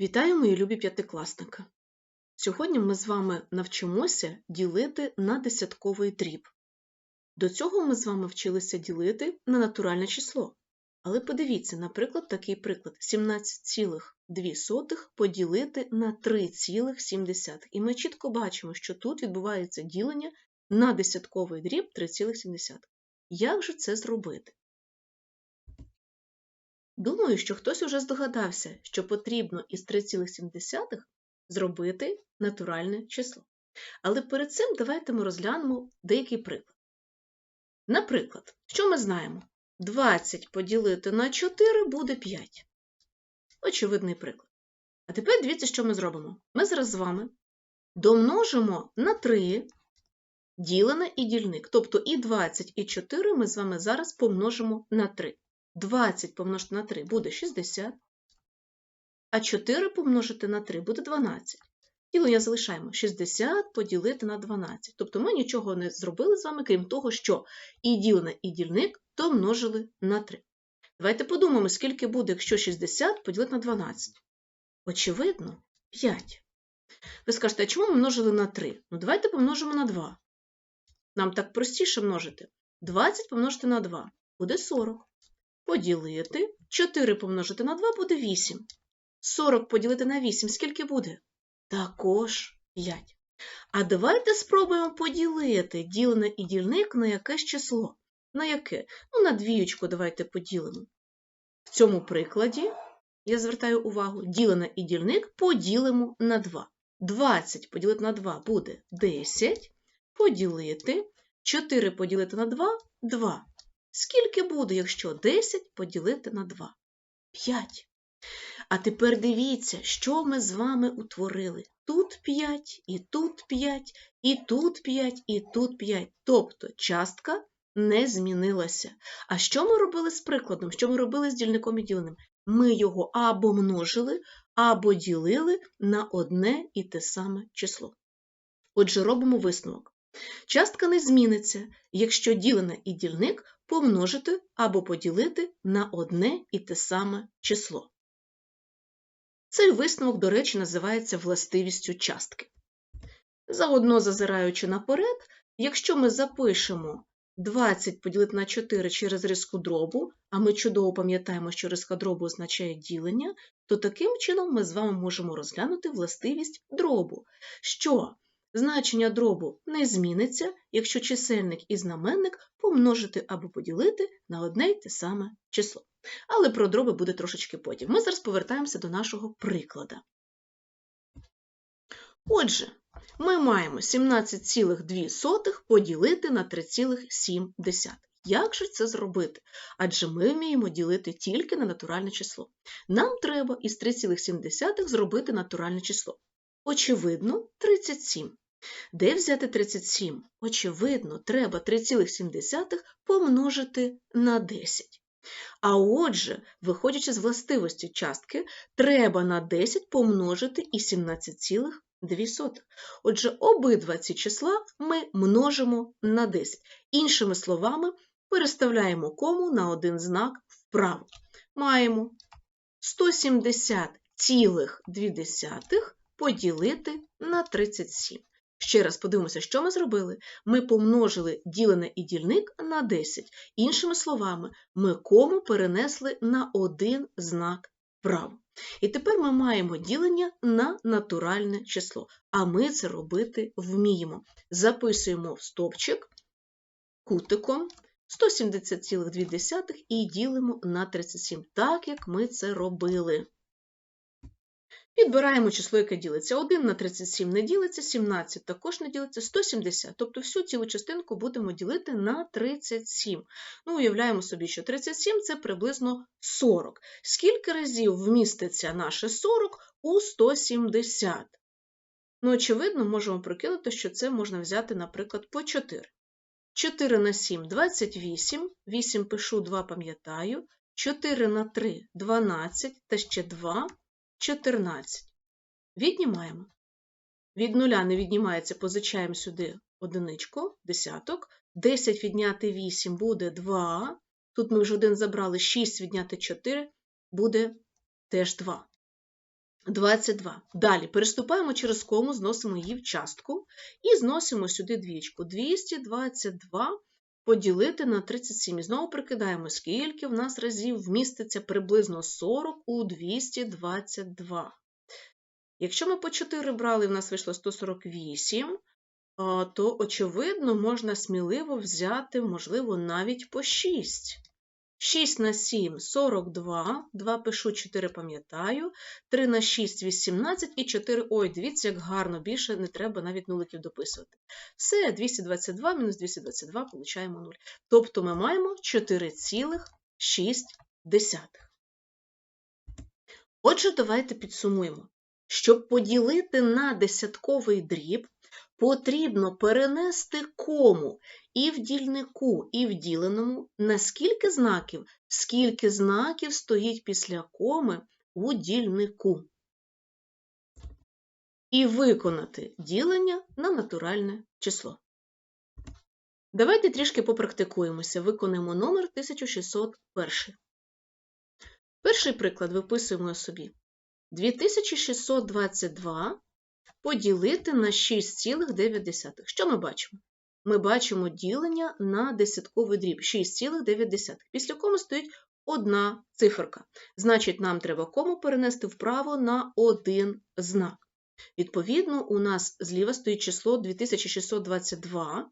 Вітаю, мої любі п'ятикласники! Сьогодні ми з вами навчимося ділити на десятковий дріб. До цього ми з вами вчилися ділити на натуральне число. Але подивіться, наприклад, такий приклад: 17,2 поділити на 3,7. І ми чітко бачимо, що тут відбувається ділення на десятковий дріб 3,7. Як же це зробити? Думаю, що хтось уже здогадався, що потрібно із 3,7 зробити натуральне число. Але перед цим давайте ми розглянемо деякий приклад. Наприклад, що ми знаємо? 20 поділити на 4 буде 5. Очевидний приклад. А тепер дивіться, що ми зробимо. Ми зараз з вами домножимо на 3 ділене і дільник. Тобто і 20, і 4 ми з вами зараз помножимо на 3. 20 помножити на 3 буде 60, а 4 помножити на 3 буде 12. Ділення залишаємо 60 поділити на 12. Тобто ми нічого не зробили з вами, крім того, що і ділене, і дільник домножили на 3. Давайте подумаємо, скільки буде, якщо 60 поділити на 12. Очевидно, 5. Ви скажете, а чому ми множили на 3? Ну, давайте помножимо на 2. Нам так простіше множити. 20 помножити на 2 буде 40 поділити 4 помножити на 2 буде 8. 40 поділити на 8 скільки буде? Також 5. А давайте спробуємо поділити ділене і дільник на якесь число. На яке? Ну, на двіючку давайте поділимо. В цьому прикладі, я звертаю увагу, ділене і дільник поділимо на 2. 20 поділити на 2 буде 10. Поділити 4 поділити на 2 2. Скільки буде, якщо 10 поділити на 2? 5. А тепер дивіться, що ми з вами утворили. Тут 5, і тут 5, і тут 5, і тут 5. Тобто частка не змінилася. А що ми робили з прикладом? Що ми робили з дільником і діленим? Ми його або множили, або ділили на одне і те саме число. Отже, робимо висновок. Частка не зміниться, якщо ділене і дільник помножити або поділити на одне і те саме число. Цей висновок, до речі, називається властивістю частки. Заодно зазираючи наперед, якщо ми запишемо 20 поділити на 4 через риску дробу, а ми чудово пам'ятаємо, що риска дробу означає ділення, то таким чином ми з вами можемо розглянути властивість дробу, що Значення дробу не зміниться, якщо чисельник і знаменник помножити або поділити на одне й те саме число. Але про дроби буде трошечки потім. Ми зараз повертаємося до нашого приклада. Отже, ми маємо 17,2 поділити на 3,7. Як же це зробити? Адже ми вміємо ділити тільки на натуральне число. Нам треба із 3,7 зробити натуральне число. Очевидно, 37. Де взяти 37? Очевидно, треба 3,7 помножити на 10. А отже, виходячи з властивості частки, треба на 10 помножити і 17,2. Отже, обидва ці числа ми множимо на 10. Іншими словами, переставляємо кому на один знак вправо. Маємо 170,2 поділити на 37. Ще раз подивимося, що ми зробили. Ми помножили ділене і дільник на 10. Іншими словами, ми кому перенесли на один знак вправо. І тепер ми маємо ділення на натуральне число, а ми це робити вміємо. Записуємо в стопчик кутиком 170,2 і ділимо на 37, так як ми це робили. Підбираємо число, яке ділиться. 1 на 37 не ділиться, 17 також не ділиться, 170. Тобто всю цілу частинку будемо ділити на 37. Ну, Уявляємо собі, що 37 це приблизно 40. Скільки разів вміститься наше 40 у 170? Ну, очевидно, можемо прикинути, що це можна взяти, наприклад, по 4. 4 на 7 28, 8 пишу, 2 пам'ятаю, 4 на 3 12 та ще 2 14. Віднімаємо. Від нуля не віднімається, позичаємо сюди одиничку, десяток. 10 відняти 8 буде 2. Тут ми вже один забрали 6 відняти 4 буде теж 2. 22. Далі переступаємо через кому, зносимо її в частку і зносимо сюди двічку. 222 поділити на 37. І знову прикидаємо, скільки в нас разів вміститься приблизно 40 у 222. Якщо ми по 4 брали, в нас вийшло 148, то, очевидно, можна сміливо взяти, можливо, навіть по 6. 6 на 7 – 42, 2 пишу, 4 пам'ятаю, 3 на 6 – 18 і 4, ой, дивіться, як гарно, більше не треба навіть нуликів дописувати. Все, 222 мінус 222 получаємо 0. Тобто ми маємо 4,6. Отже, давайте підсумуємо. Щоб поділити на десятковий дріб, потрібно перенести кому і в дільнику, і в діленому на скільки знаків, скільки знаків стоїть після коми у дільнику. І виконати ділення на натуральне число. Давайте трішки попрактикуємося. Виконаємо номер 1601. Перший приклад виписуємо собі. 2622 поділити на 6,9. Що ми бачимо? Ми бачимо ділення на десятковий дріб 6,9. Після кому стоїть одна циферка. Значить, нам треба кому перенести вправо на один знак. Відповідно, у нас зліва стоїть число 2622,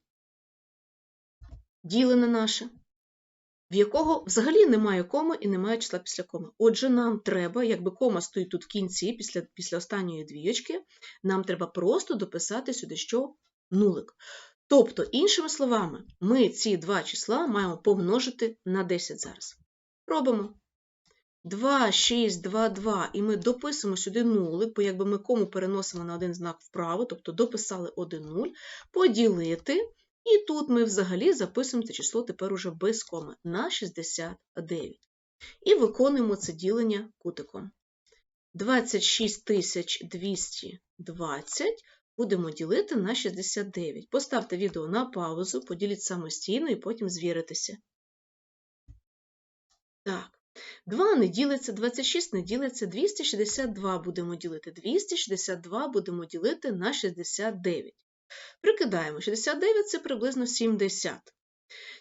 ділене наше в якого взагалі немає коми і немає числа після коми. Отже, нам треба, якби кома стоїть тут в кінці, після після останньої двієчки, нам треба просто дописати сюди що нулик. Тобто, іншими словами, ми ці два числа маємо помножити на 10 зараз. Робимо. 2, 6, 2, 2, і ми дописуємо сюди нулик, бо якби ми кому переносимо на один знак вправо, тобто дописали 1 0, поділити і тут ми взагалі записуємо це число тепер уже без коми на 69. І виконуємо це ділення кутиком. 26220 будемо ділити на 69. Поставте відео на паузу, поділіть самостійно і потім звіритися. Так, 2 не ділиться, 26 не ділиться, 262 будемо ділити. 262 будемо ділити на 69. Прикидаємо, 69 це приблизно 70.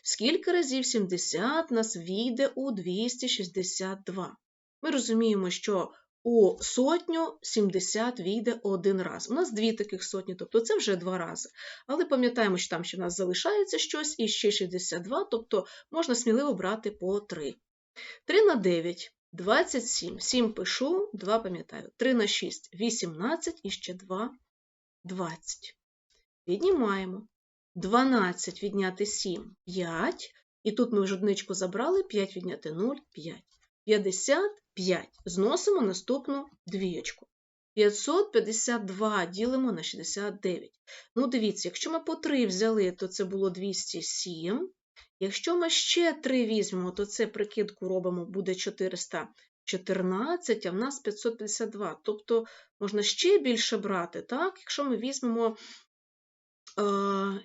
Скільки разів 70 нас війде у 262? Ми розуміємо, що у сотню 70 війде один раз. У нас дві таких сотні, тобто це вже два рази. Але пам'ятаємо, що там ще в нас залишається щось і ще 62, тобто можна сміливо брати по 3. 3 на 9 27. 7 пишу, 2 пам'ятаю. 3 на 6 18 і ще 2 20. Віднімаємо. 12 відняти 7 5. І тут ми вже одничку забрали, 5 відняти 0 5. 55. Зносимо наступну двієчку. 552 ділимо на 69. Ну, дивіться, якщо ми по 3 взяли, то це було 207. Якщо ми ще 3 візьмемо, то це прикидку робимо, буде 414, а в нас 552. Тобто можна ще більше брати, так? Якщо ми візьмемо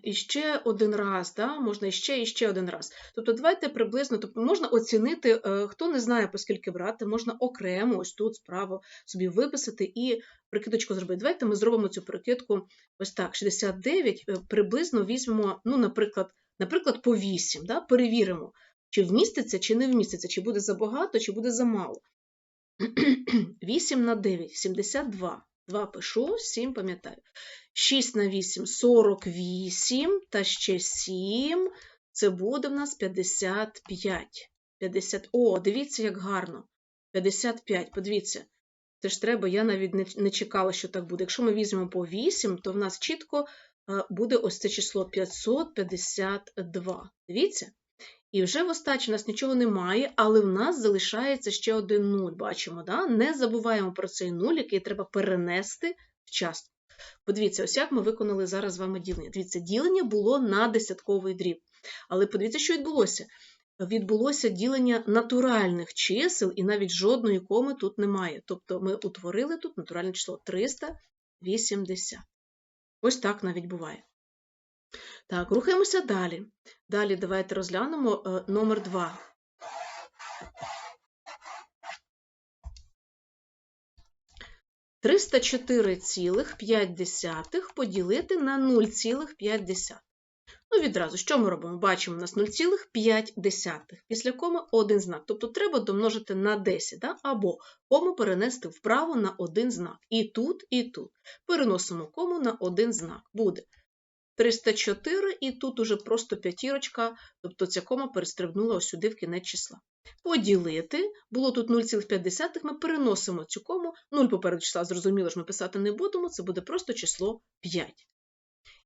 і ще один раз, да? можна іще і ще один раз. Тобто, давайте приблизно тобто можна оцінити, е, хто не знає, по скільки брати, можна окремо ось тут справа собі виписати і прикидочку зробити. Давайте ми зробимо цю прикидку ось так: 69, е, приблизно візьмемо, ну, наприклад, наприклад, по 8, да? перевіримо, чи вміститься, чи не вміститься, чи буде забагато, чи буде замало. 8 на 9, 72. 2 пишу, 7 пам'ятаю. 6 на 8 48, та ще 7. Це буде в нас 55. 50. О, дивіться, як гарно. 55, подивіться. Це ж треба, я навіть не, не чекала, що так буде. Якщо ми візьмемо по 8, то в нас чітко е, буде ось це число 552. Дивіться? І вже в остачі у нас нічого немає, але в нас залишається ще один нуль. Бачимо, да? не забуваємо про цей нуль, який треба перенести в частку. Подивіться, ось як ми виконали зараз з вами ділення. Дивіться, ділення було на десятковий дріб. Але подивіться, що відбулося. Відбулося ділення натуральних чисел, і навіть жодної коми тут немає. Тобто ми утворили тут натуральне число 380. Ось так навіть буває. Так, рухаємося далі. Далі давайте розглянемо е, номер 2. 304,5 поділити на 0,5. Ну, відразу, що ми робимо? Бачимо, у нас 0,5. Після коми один знак. Тобто треба домножити на 10, да? або кому перенести вправо на один знак. І тут, і тут. Переносимо кому на один знак. Буде 304, і тут уже просто п'ятірочка, тобто ця кома перестрибнула ось сюди в кінець числа. Поділити, було тут 0,5, ми переносимо цю кому, 0 попереду числа, зрозуміло, ж ми писати не будемо, це буде просто число 5.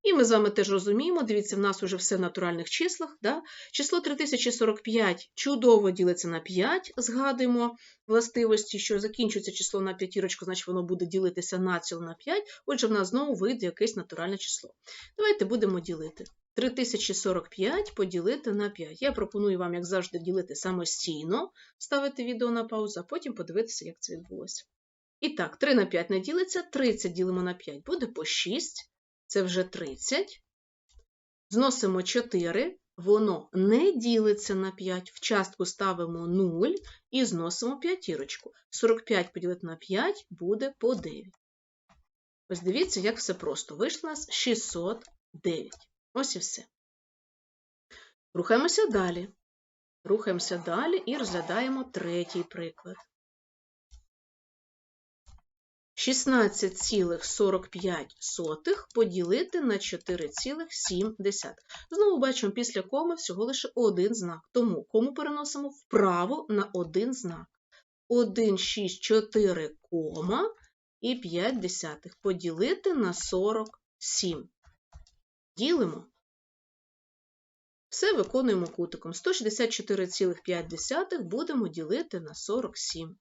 І ми з вами теж розуміємо, дивіться, в нас вже все в натуральних числах. Да? Число 3045 чудово ділиться на 5, згадуємо властивості, що закінчується число на п'ятірочку, значить воно буде ділитися націло на 5, отже, в нас знову вийде якесь натуральне число. Давайте будемо ділити. 3045 поділити на 5. Я пропоную вам, як завжди, ділити самостійно, ставити відео на паузу, а потім подивитися, як це відбулося. І так, 3 на 5 не ділиться, 30 ділимо на 5 буде по 6 це вже 30. Зносимо 4, воно не ділиться на 5, в частку ставимо 0 і зносимо п'ятірочку. 45 поділити на 5 буде по 9. Ось дивіться, як все просто. Вийшло у нас 609. Ось і все. Рухаємося далі. Рухаємося далі і розглядаємо третій приклад. 16,45 поділити на 4,7. Знову бачимо після коми всього лише один знак. Тому кому переносимо вправо на один знак. 1, 6, 4, кома і 5 десятих. Поділити на 47. Ділимо. Все виконуємо кутиком. 164,5 будемо ділити на 47.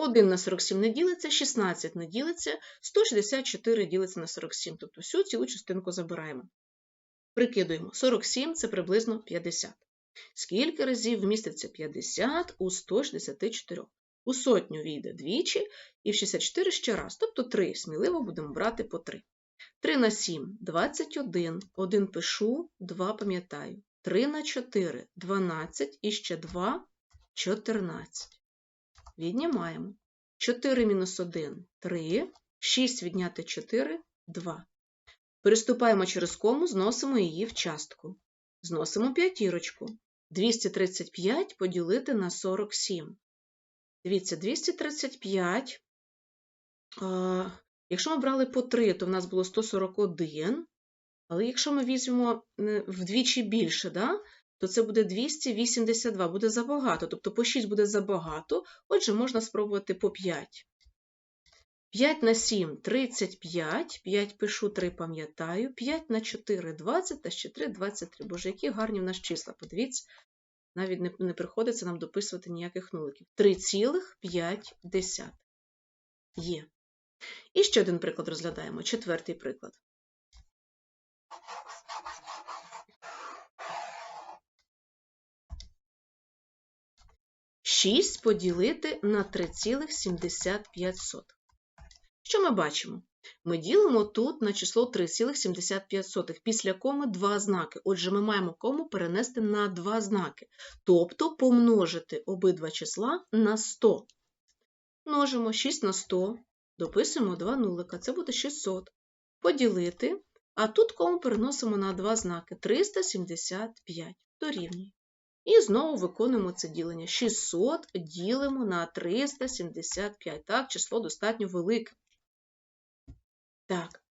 1 на 47 не ділиться, 16 не ділиться, 164 ділиться на 47, тобто всю цілу частинку забираємо. Прикидуємо, 47 це приблизно 50. Скільки разів вміститься 50 у 164? У сотню війде двічі, і в 64 ще раз, тобто 3. Сміливо будемо брати по 3. 3 на 7 21, 1 пишу, 2 пам'ятаю. 3 на 4 12 і ще 2 14. Віднімаємо. 4 мінус 1 3, 6 відняти 4 2. Переступаємо через кому, зносимо її в частку. Зносимо п'ятірочку. 235 поділити на 47. Дивіться, 235. Якщо ми брали по 3, то в нас було 141. Але якщо ми візьмемо е, вдвічі більше, да, то це буде 282, буде забагато, тобто по 6 буде забагато, отже, можна спробувати по 5. 5 на 7 35, 5 пишу, 3 пам'ятаю, 5 на 4 20 та ще 3 23. Боже, які гарні в нас числа. Подивіться, навіть не, не приходиться нам дописувати ніяких нуликів. 3,5 є. І ще один приклад розглядаємо, четвертий приклад. 6 поділити на 3,75. Що ми бачимо? Ми ділимо тут на число 3,75. Після коми два знаки. Отже, ми маємо кому перенести на два знаки. Тобто помножити обидва числа на 100. Множимо 6 на 100, дописуємо 2 нулика, це буде 600. Поділити, а тут кому переносимо на два знаки 375 дорівнює. І знову виконуємо це ділення. 600 ділимо на 375. Так, число достатньо велике. Так.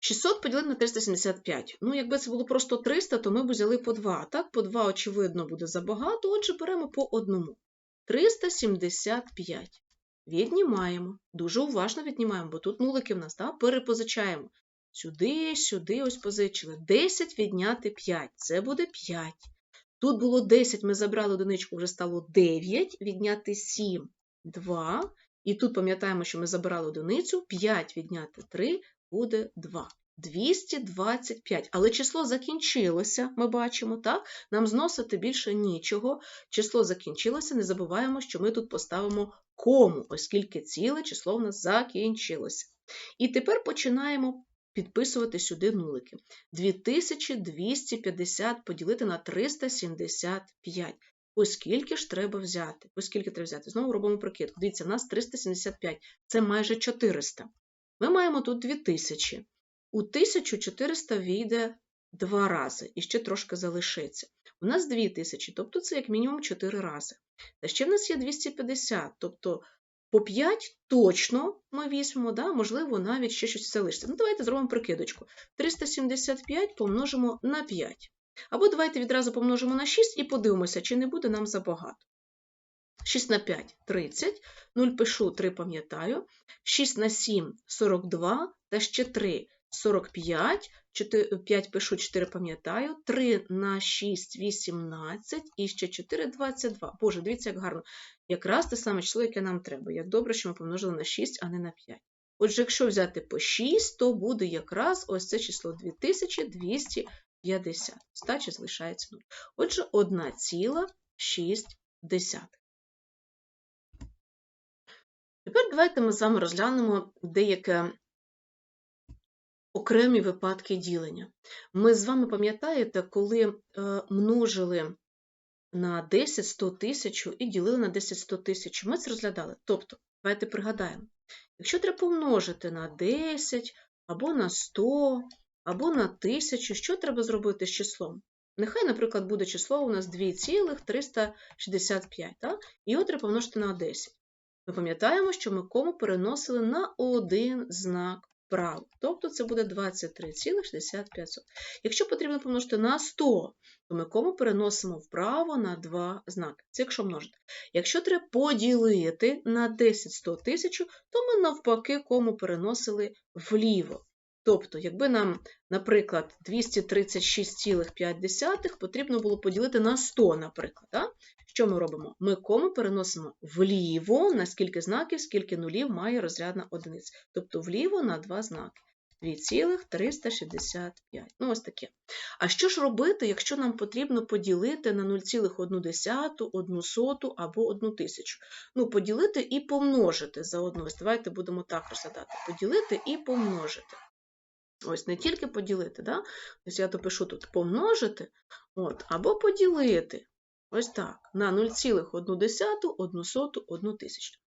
600 поділити на 375. Ну, якби це було просто 300, то ми б взяли по 2. Так, по 2, очевидно, буде забагато, отже, беремо по одному. 375. Віднімаємо. Дуже уважно віднімаємо, бо тут нулики в нас, так? перепозичаємо. Сюди, сюди, ось позичили. 10 відняти 5. Це буде 5. Тут було 10, ми забрали одиничку, вже стало 9, відняти 7 2. І тут пам'ятаємо, що ми забирали одиницю, 5 відняти 3 буде 2. 225. Але число закінчилося, ми бачимо, так? Нам зносити більше нічого. Число закінчилося, не забуваємо, що ми тут поставимо кому, оскільки ціле число в нас закінчилося. І тепер починаємо підписувати сюди нулики. 2250 поділити на 375. Оскільки ж треба взяти? Оскільки треба взяти? Знову робимо прикидку. Дивіться, в нас 375, це майже 400. Ми маємо тут 2000. У 1400 війде два рази, і ще трошки залишиться. У нас 2000, тобто це як мінімум 4 рази. Та ще в нас є 250, тобто по 5 точно ми візьмемо, да? можливо, навіть ще щось залишиться. Ну, давайте зробимо прикидочку. 375 помножимо на 5. Або давайте відразу помножимо на 6 і подивимося, чи не буде нам забагато. 6 на 5 30, 0 пишу, 3 пам'ятаю, 6 на 7 42, та ще 3 45, 4, 5 пишу, 4 пам'ятаю, 3 на 6 18 і ще 4 22. Боже, дивіться, як гарно. Якраз те саме число, яке нам треба. Як добре, що ми помножили на 6, а не на 5. Отже, якщо взяти по 6, то буде якраз ось це число 2250. Стача залишається 0. Отже, 1,6. Тепер давайте ми з вами розглянемо деякі окремі випадки ділення. Ми з вами пам'ятаєте, коли е, множили на 10 100 тисяч і ділили на 10 100 тисяч, ми це розглядали. Тобто, давайте пригадаємо, якщо треба помножити на 10 або на 100, або на 1000, що треба зробити з числом? Нехай, наприклад, буде число у нас 2,365, так? і його треба помножити на 10. Ми пам'ятаємо, що ми кому переносили на один знак вправо. Тобто це буде 23,65. Якщо потрібно помножити на 100, то ми кому переносимо вправо на два знаки. Це якщо множити. Якщо треба поділити на 10 100 тисяч, то ми навпаки кому переносили вліво. Тобто, якби нам, наприклад, 236,5 потрібно було поділити на 100, наприклад. Да? Що ми робимо? Ми кому переносимо вліво на скільки знаків, скільки нулів має розрядна одиниця. Тобто вліво на два знаки. 2,365. Ну, ось таке. А що ж робити, якщо нам потрібно поділити на 0,1, 1 соту або 1 тисячу? Ну, поділити і помножити заодно. Ось Давайте будемо так розглядати. Поділити і помножити. Ось не тільки поділити, да? ось я то пишу тут помножити, от, або поділити. Ось так, на 0,1, 1 соту, 1 тисячу.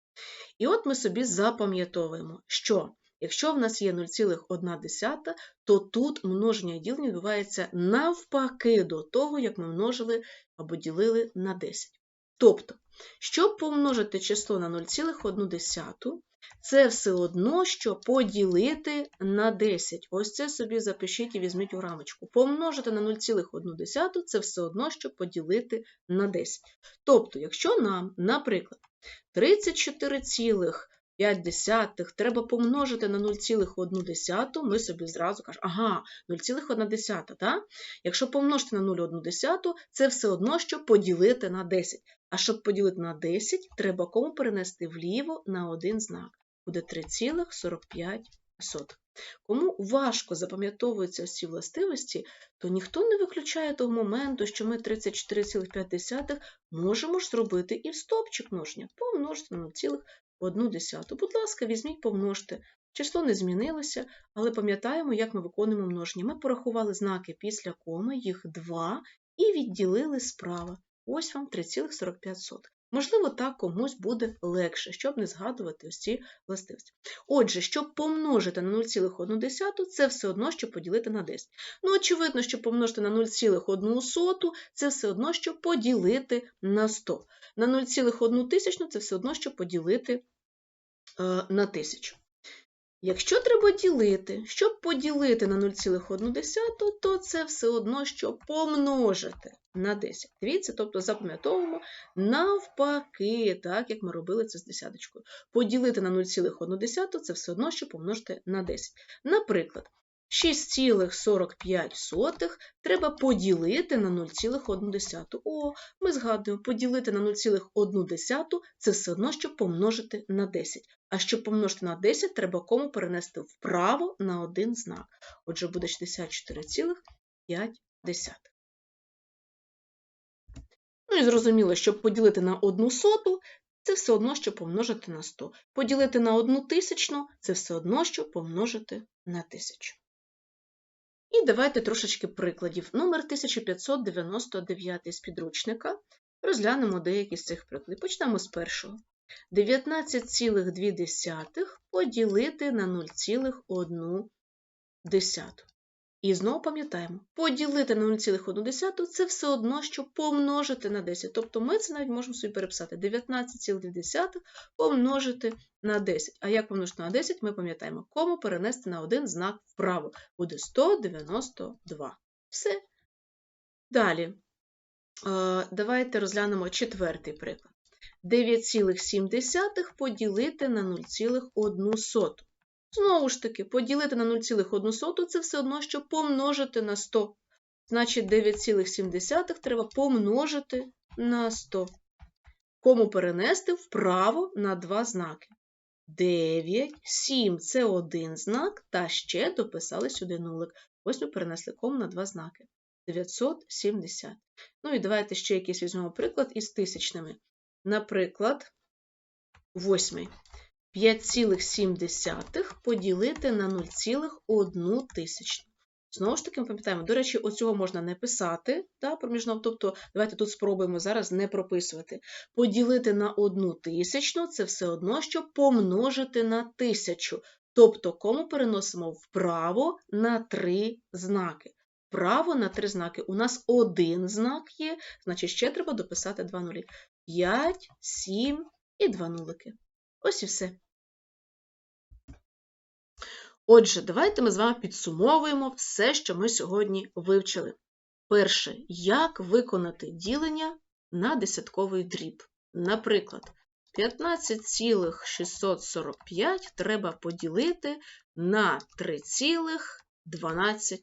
І от ми собі запам'ятовуємо, що якщо в нас є 0,1, то тут множення ділення відбувається навпаки до того, як ми множили або ділили на 10. Тобто, щоб помножити число на 0,1, це все одно, що поділити на 10. Ось це собі запишіть і візьміть у рамочку. Помножити на 0,1 це все одно, що поділити на 10. Тобто, якщо нам, наприклад, 34,5 треба помножити на 0,1, ми собі зразу кажемо, ага, 0,1, так? Якщо помножити на 0,1, це все одно, що поділити на 10. А щоб поділити на 10, треба кому перенести вліво на один знак. Буде 3,45. Кому важко запам'ятовуються ці властивості, то ніхто не виключає того моменту, що ми 34,5 можемо ж зробити і в стопчик множення, помножити на 0,1. Будь ласка, візьміть, помножте. Число не змінилося, але пам'ятаємо, як ми виконуємо множення. Ми порахували знаки після коми, їх два, і відділили справа. Ось вам 3,45. Можливо, так комусь буде легше, щоб не згадувати ось ці властивості. Отже, щоб помножити на 0,1, це все одно, що поділити на 10. Ну, очевидно, що помножити на 0,1 це все одно, що поділити на 100. На 0,1 тисячну це все одно, що поділити е, на 1000. Якщо треба ділити, щоб поділити на 0,1, то це все одно, що помножити на 10. Дивіться, тобто запам'ятовуємо навпаки, так як ми робили це з десяточкою. Поділити на 0,1 це все одно, що помножити на 10. Наприклад, 6,45 треба поділити на 0,1. О, ми згадуємо, поділити на 0,1 це все одно, щоб помножити на 10. А щоб помножити на 10, треба кому перенести вправо на один знак. Отже, буде 64,5. Ну і зрозуміло, щоб поділити на 1 соту, це все одно, що помножити на 100. Поділити на 1 тисячну це все одно, що помножити на 1000. І давайте трошечки прикладів. Номер 1599 з підручника. Розглянемо деякі з цих прикладів. Почнемо з першого. 19,2 поділити на 0,1. І знову пам'ятаємо, поділити на 0,1 це все одно, що помножити на 10. Тобто ми це навіть можемо собі переписати 19,2 помножити на 10. А як помножити на 10, ми пам'ятаємо, кому перенести на один знак вправо. Буде 192. Все. Далі. Давайте розглянемо четвертий приклад. 9,7 поділити на 0,1. Знову ж таки, поділити на 0,1 це все одно, що помножити на 100. Значить, 9,7 треба помножити на 100. Кому перенести вправо на два знаки. 9, 7 це один знак, та ще дописали сюди нулик. Ось ми перенесли кому на два знаки. 970. Ну і давайте ще якийсь візьмемо приклад із тисячними. Наприклад, восьмий. 5,7 поділити на 0,1 тисячну. Знову ж таки, ми пам'ятаємо, до речі, оцього можна не писати, да, проміжного, тобто давайте тут спробуємо зараз не прописувати. Поділити на 1 тисячну це все одно, що помножити на тисячу. Тобто, кому переносимо вправо на три знаки. Вправо на три знаки. У нас один знак є, значить ще треба дописати два нулі. 5, 7 і 2 нулики. Ось і все. Отже, давайте ми з вами підсумовуємо все, що ми сьогодні вивчили. Перше, як виконати ділення на десятковий дріб. Наприклад, 15,645 треба поділити на 3,12.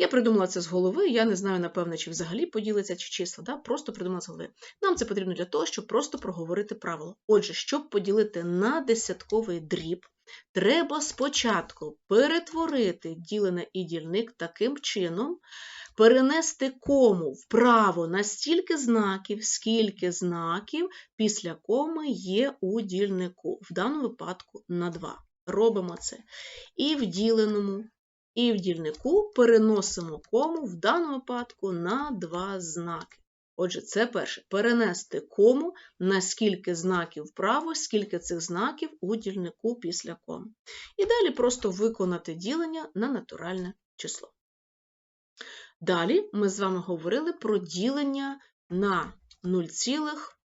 Я придумала це з голови, я не знаю, напевне, чи взагалі поділиться чи числа, да? просто придумала з голови. Нам це потрібно для того, щоб просто проговорити правило. Отже, щоб поділити на десятковий дріб, треба спочатку перетворити ділене і дільник таким чином, перенести кому вправо на стільки знаків, скільки знаків після коми є у дільнику, в даному випадку на 2. Робимо це. І в діленому і в дільнику переносимо кому в даному випадку на два знаки. Отже, це перше перенести кому на скільки знаків вправо, скільки цих знаків у дільнику після кому. І далі просто виконати ділення на натуральне число. Далі ми з вами говорили про ділення на 0,5.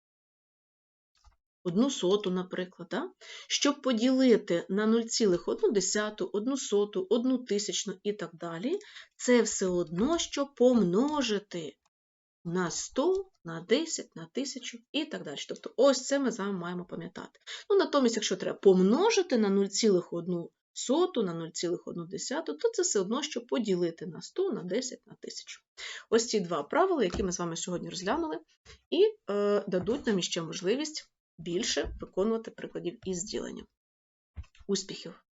Одну соту, наприклад, да? щоб поділити на 0,1, 1 соту, 1 тисячну і так далі, це все одно, що помножити на 100, на 10, на 1000 і так далі. Тобто, ось це ми з вами маємо пам'ятати. Ну, Натомість, якщо треба помножити на 0,1 соту на 0,1, то це все одно, що поділити на 100, на 10, на 1000. Ось ці два правила, які ми з вами сьогодні розглянули, і е, дадуть нам іще можливість більше виконувати прикладів із ділення. Успіхів!